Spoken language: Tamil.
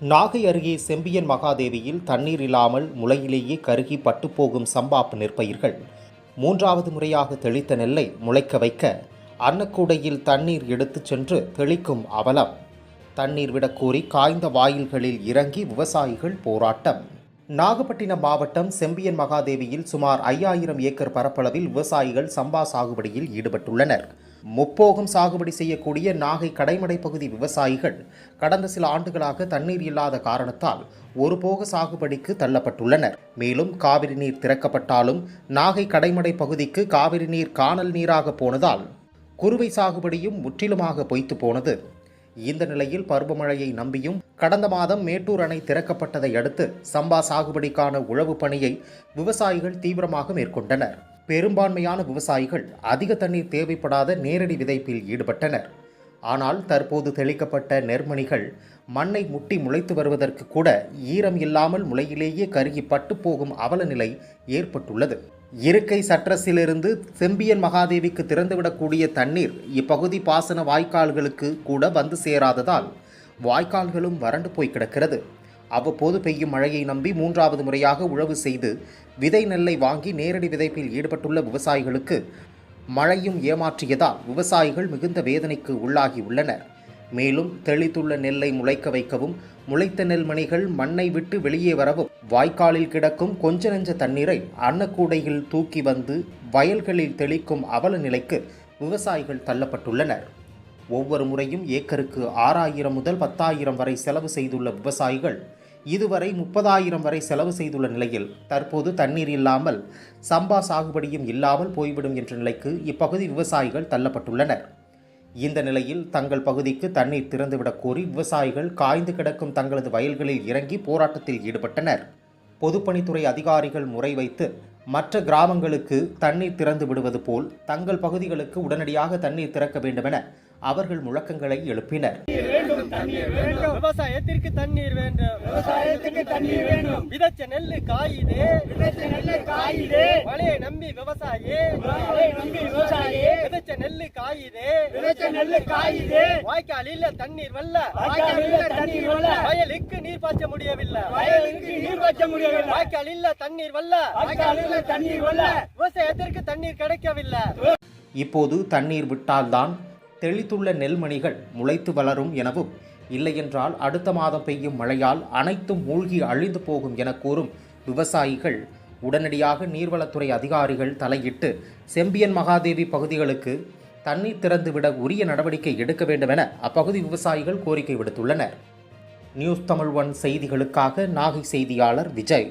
நாகை அருகே செம்பியன் மகாதேவியில் தண்ணீர் இல்லாமல் முளையிலேயே கருகி பட்டுப்போகும் சம்பாப்பு நெற்பயிர்கள். மூன்றாவது முறையாக தெளித்த நெல்லை முளைக்க வைக்க அன்னக்கூடையில் தண்ணீர் எடுத்துச் சென்று தெளிக்கும் அவலம். தண்ணீர் விடக்கோரி காய்ந்த வாயில்களில் இறங்கி விவசாயிகள் போராட்டம். நாகப்பட்டினம் மாவட்டம் செம்பியன் மகாதேவியில் சுமார் ஐயாயிரம் ஏக்கர் பரப்பளவில் விவசாயிகள் சம்பா சாகுபடியில் ஈடுபட்டுள்ளனர். முப்போகம் சாகுபடி செய்யக்கூடிய நாகை கடைமடை பகுதி விவசாயிகள் கடந்த சில ஆண்டுகளாக தண்ணீர் இல்லாத காரணத்தால் ஒருபோக சாகுபடிக்கு தள்ளப்பட்டுள்ளனர். மேலும் காவிரி நீர் திறக்கப்பட்டாலும் நாகை கடைமடை பகுதிக்கு காவிரி நீர் காணல் நீராக போனதால் குறுவை சாகுபடியும் முற்றிலுமாக பொய்த்து போனது. இந்த நிலையில் பருவமழையை நம்பியும் கடந்த மாதம் மேட்டூர் அணை திறக்கப்பட்டதை அடுத்து சம்பா சாகுபடிக்கான உழவு பணியை விவசாயிகள் தீவிரமாக மேற்கொண்டனர். பெரும்பான்மையான விவசாயிகள் அதிக தண்ணீர் தேவைப்படாத நேரடி விதைப்பில் ஈடுபட்டனர். ஆனால் தற்போது தெளிக்கப்பட்ட நெர்மணிகள் மண்ணை முட்டி முளைத்து வருவதற்கு கூட ஈரம் இல்லாமல் முளையிலேயே கருகி பட்டு போகும் அவல நிலை ஏற்பட்டுள்ளது. இருக்கை சற்றஸிலிருந்து செம்பியன் மகாதேவிக்கு திறந்துவிடக்கூடிய தண்ணீர் இப்பகுதி பாசன வாய்க்கால்களுக்கு கூட வந்து சேராததால் வாய்க்கால்களும் வறண்டு போய் கிடக்கிறது. அவ்வப்போது பெய்யும் மழையை நம்பி மூன்றாவது முறையாக உழவு செய்து விதை நெல்லை வாங்கி நேரடி விதைப்பில் ஈடுபட்டுள்ள விவசாயிகளுக்கு மழையும் ஏமாற்றியதால் விவசாயிகள் மிகுந்த வேதனைக்கு உள்ளாகி உள்ளனர் மேலும் தெளித்துள்ள நெல்லை முளைக்க வைக்கவும் முளைத்த நெல்மணிகள் மண்ணை விட்டு வெளியே வரவும் வாய்க்காலில் கிடக்கும் கொஞ்ச நெஞ்ச தண்ணீரை அன்னக்கூடையில் தூக்கி வந்து வயல்களில் தெளிக்கும் அவல நிலைக்கு விவசாயிகள் தள்ளப்பட்டுள்ளனர். ஒவ்வொரு முறையும் ஏக்கருக்கு ஆறாயிரம் முதல் பத்தாயிரம் வரை செலவு செய்துள்ள விவசாயிகள் இதுவரை முப்பதாயிரம் வரை செலவு செய்துள்ள நிலையில் தற்போது தண்ணீர் இல்லாமல் சம்பா சாகுபடியும் இல்லாமல் போய்விடும் என்ற நிலைக்கு இப்பகுதி விவசாயிகள் தள்ளப்பட்டுள்ளனர். இந்த நிலையில் தங்கள் பகுதிக்கு தண்ணீர் திறந்துவிடக் கோரி விவசாயிகள் காய்ந்து கிடக்கும் தங்களது வயல்களில் இறங்கி போராட்டத்தில் ஈடுபட்டனர். பொதுப்பணித்துறை அதிகாரிகள் முறை வைத்து மற்ற கிராமங்களுக்கு தண்ணீர் திறந்து விடுவது போல் தங்கள் பகுதிகளுக்கு உடனடியாக தண்ணீர் திறக்க வேண்டுமென அவர்கள் முழக்கங்களை எழுப்பினர். விவசாயத்திற்கு தண்ணீர் வேண்டும். விவசாயத்துக்கு தண்ணீர் வேண்டும். விதைச்ச நெல்லு காயுது. விதைச்ச நெல்லை காயுது. மழையை நம்பி விவசாயி. மழையை நம்பி விவசாயி. விதைச்ச நெல்லு காயுது. விதைச்ச நெல்லு காயுது. வாய்க்காலில் தண்ணீர் வல்ல. வாய்க்காலில் தண்ணீர் வல்ல. வயலுக்கு நீர் பாய்ச்ச முடியவில்லை. வயலுக்கு நீர் வச்ச முடியவில்லை. வாய்க்காலில் தண்ணீர் வல்ல. வாய்க்காலில் தண்ணீர் வல்ல. விவசாயத்திற்கு தண்ணீர் கிடைக்கவில்லை. இப்போது தண்ணீர் விட்டால்தான் தெளித்துள்ள நெல்மணிகள் முளைத்து வளரும் எனவும் இல்லையென்றால் அடுத்த மாதம் பெய்யும் மழையால் அனைத்தும் மூழ்கி அழிந்து போகும் என கூறும் விவசாயிகள் உடனடியாக நீர்வளத்துறை அதிகாரிகள் தலையிட்டு செம்பியன் மகாதேவி பகுதிகளுக்கு தண்ணீர் திறந்துவிட உரிய நடவடிக்கை எடுக்க வேண்டும் என அப்பகுதி விவசாயிகள் கோரிக்கை விடுத்துள்ளனர். நியூஸ் தமிழ் ஒன் செய்திகளுக்காக நாகை செய்தியாளர் விஜய்.